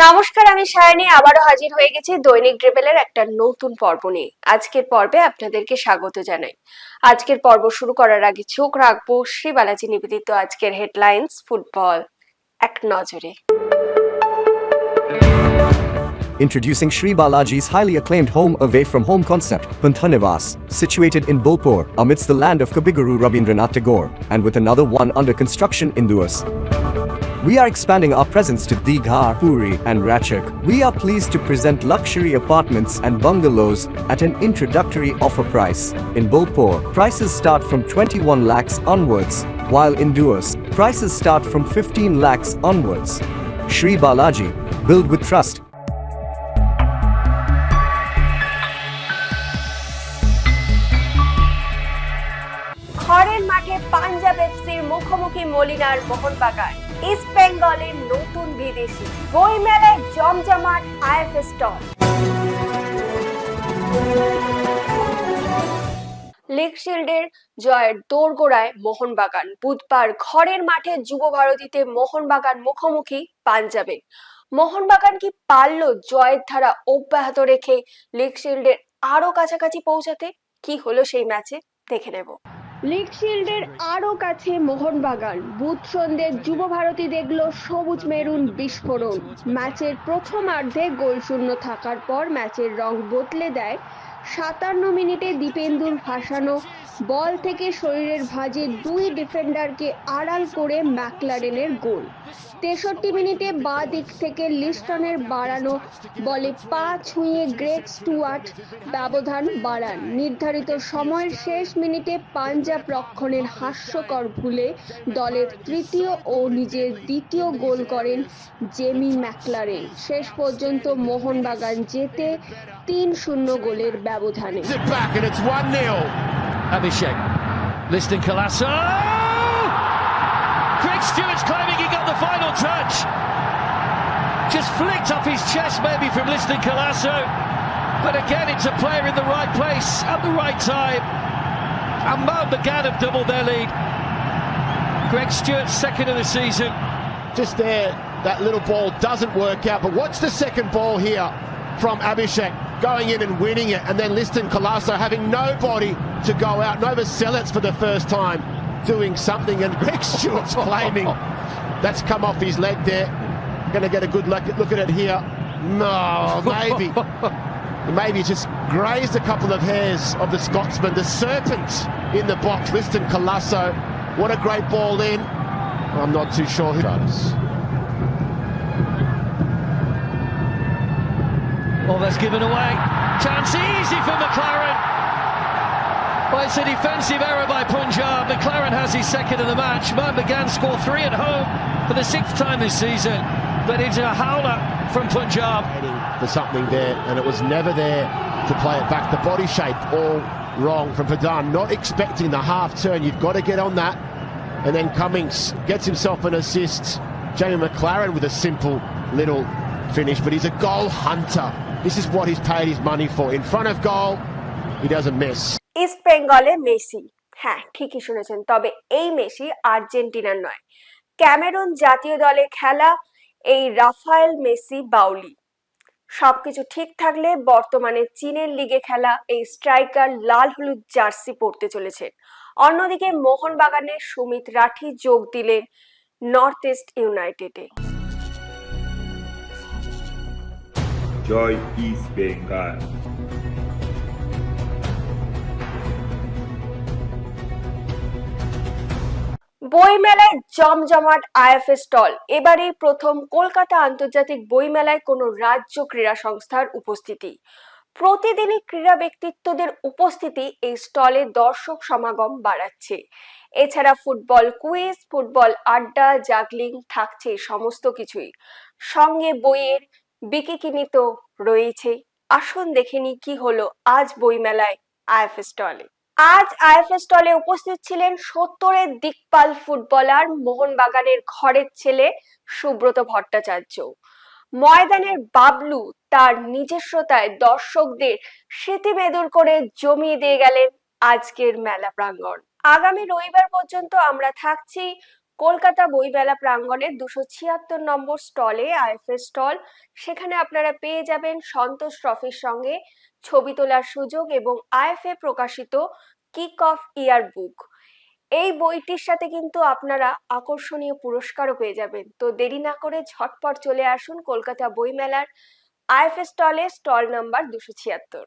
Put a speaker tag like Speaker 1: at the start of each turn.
Speaker 1: নমস্কার আমি সায়নী আবারও হাজির হয়ে গেছি দৈনিক ড্রেবেলের একটা নতুন পর্ব নিয়ে আজকের পর্বে আপনাদেরকে স্বাগত জানাই আজকের পর্ব শুরু করার আগে চোখ রাখব শ্রী বালাজি নিবেদিত আজকের হেডলাইন্স ফুটবল এক নজরে
Speaker 2: Introducing Sri Balaji's highly acclaimed home away from home concept, Panthanivas, situated in Bolpur, amidst the land of Kabiguru Rabindranath Tagore, and with another one under construction in Duas. We are expanding our presence to Digha, Puri, and Ratchak. We are pleased to present luxury apartments and bungalows at an introductory offer price. In Bolpur, prices start from 21 lakhs onwards, while in Duas, prices start from 15 lakhs onwards. Sri Balaji, build with trust.
Speaker 1: খড়ের মাঠে পাঞ্জাব এফসির মুখোমুখি মলিনার Mohun Bagan east বেঙ্গলের নতুন বিদেশি বই মেলায় জমজমাট আইএফএ স্টল। লিগ শিল্ডের জয়ের দোরগোড়ায় মোহনবাগান। বুধবার ঘরের মাঠে যুব ভারতীতে মোহনবাগান মুখোমুখি পাঞ্জাবে। মোহনবাগান কি পারল জয়ের ধারা অব্যাহত রেখে লিগ শিল্ডের আরও কাছাকাছি পৌঁছাতে? কি হলো সেই ম্যাচে? দেখে নেব। লিগ শিল্ডের আরও কাছে মোহনবাগান। বুথ সন্ধ্যে যুব ভারতী দেখল সবুজ মেরুন বিস্ফোরণ। ম্যাচের প্রথমার্ধে গোল শূন্য থাকার পর ম্যাচের রং বদলে দেয় সাতান্ন মিনিটে দীপেন্দুর ভাসানো বল থেকে শরীরের ভাঁজে দুই ডিফেন্ডারকে আড়াল করে ম্যাকলারেনের গোল। তেষট্টি মিনিটে বাঁ দিক থেকে লিস্টনের বাড়ানো বলে পা ছুঁয়ে গ্রেগ স্টুয়ার্ট ব্যবধান বাড়ান। নির্ধারিত সময়ের শেষ মিনিটে পাঞ্জাব রক্ষণের হাস্যকর ভুলে দলের তৃতীয় ও নিজের দ্বিতীয় গোল করেন জেমি ম্যাকলারেন। শেষ পর্যন্ত মোহনবাগান জেতে তিন শূন্য গোলের ব্যবধানে
Speaker 3: it back and it's 1 0.
Speaker 4: Abhishek. Liston Colasso. Craig Stewart's claiming he got the final touch. Just flicked off his chest maybe from Liston Colasso. But again, it's a player in the right place at the right time. And Mount McGann have doubled their lead. Greg Stewart's second of the season.
Speaker 3: Just there, that little ball doesn't work out. But what's the second ball here from Abhishek? Going in and winning it. And then Liston Colasso having nobody to go out. Nova Selets for the first time doing something. And Greg Stewart's claiming that's come off his leg there. Going to get a good look, look at it here. No, maybe. Maybe just grazed a couple of hairs of the Scotsman. The serpent in the box, Liston Colasso. What a great ball in. I'm not too sure who
Speaker 4: Well, that's given away. Chance easy for McLaren. Well, it's a defensive error by Punjab. McLaren has his second of the match. Mount McGann scored three at home for the sixth time this season. But it's a howler from Punjab.
Speaker 3: For something there, and it was never there to play it back. The body shape all wrong from Padan. Not expecting the half turn. You've got to get on that. And then Cummings gets himself an assist. Jamie McLaren with a simple little finish, but he's a goal hunter. This is what he's paid his money for. In front of goal, he doesn't miss.
Speaker 1: East বেঙ্গলে Messi. হ্যাঁ ঠিকই শুনেছেন। তবে এই Messi আর্জেন্টিনার নয়। Cameroon জাতীয় দলে খেলা এই রাফায়েল মেসি বাউলি। সবকিছু ঠিক থাকলে বর্তমানে চীনের লিগে খেলা এই স্ট্রাইকার লাল হলুদ জার্সি পরতে চলেছেন। অন্যদিকে মোহনবাগানের সুমিত রাঠি যোগ দিলেন নর্থ ইস্ট ইউনাইটেডে।
Speaker 5: Joy is Bengal.
Speaker 1: বইমেলায় জমজমাট আইএফএ স্টল। এবারে প্রথম কলকাতা আন্তর্জাতিক বইমেলায় কোনো রাজ্য ক্রীড়া সংস্থার উপস্থিতি। প্রতিদিনই ক্রীড়া ব্যক্তিত্বদের উপস্থিতি এই স্টলে দর্শক সমাগম বাড়াচ্ছে। এছাড়া ফুটবল কুইজ, ফুটবল আড্ডা, জাগলিং থাকছে সমস্ত কিছুই। সঙ্গে বইয়ের বিকিকিনি তো রয়েছে আসুন দেখে নি কি হলো আজ বইমেলায় আইএফ স্টলে। আজ আইএফএ স্টলে উপস্থিত ছিলেন সত্তরের দিকপাল ফুটবলার মোহনবাগানের ঘরের ছেলে সুব্রত ভট্টাচার্য। ময়দানের বাবলু তার নিজস্বতায় দর্শকদের স্মৃতিমেদুর করে জমিয়ে দিয়ে গেলেন আজকের মেলা প্রাঙ্গণ। আগামী রবিবার পর্যন্ত আমরা থাকছি কলকাতা বইমেলা প্রাঙ্গণের দুশো ছিয়াত্তর নম্বর স্টলে আইএফএ স্টল। সেখানে আপনারা পেয়ে যাবেন সন্তোষ ট্রফির সঙ্গে ছবি তোলার সুযোগ এবং আইএফএ প্রকাশিত কিক অফ ইয়ার বুক এই বইটির সাথে কিন্তু আপনারা আকর্ষণীয় পুরস্কারও পেয়ে যাবেন। তো দেরি না করে ঝটপট চলে আসুন কলকাতা বইমেলার আইএফএ স্টলে স্টল নাম্বার দুশো ছিয়াত্তর।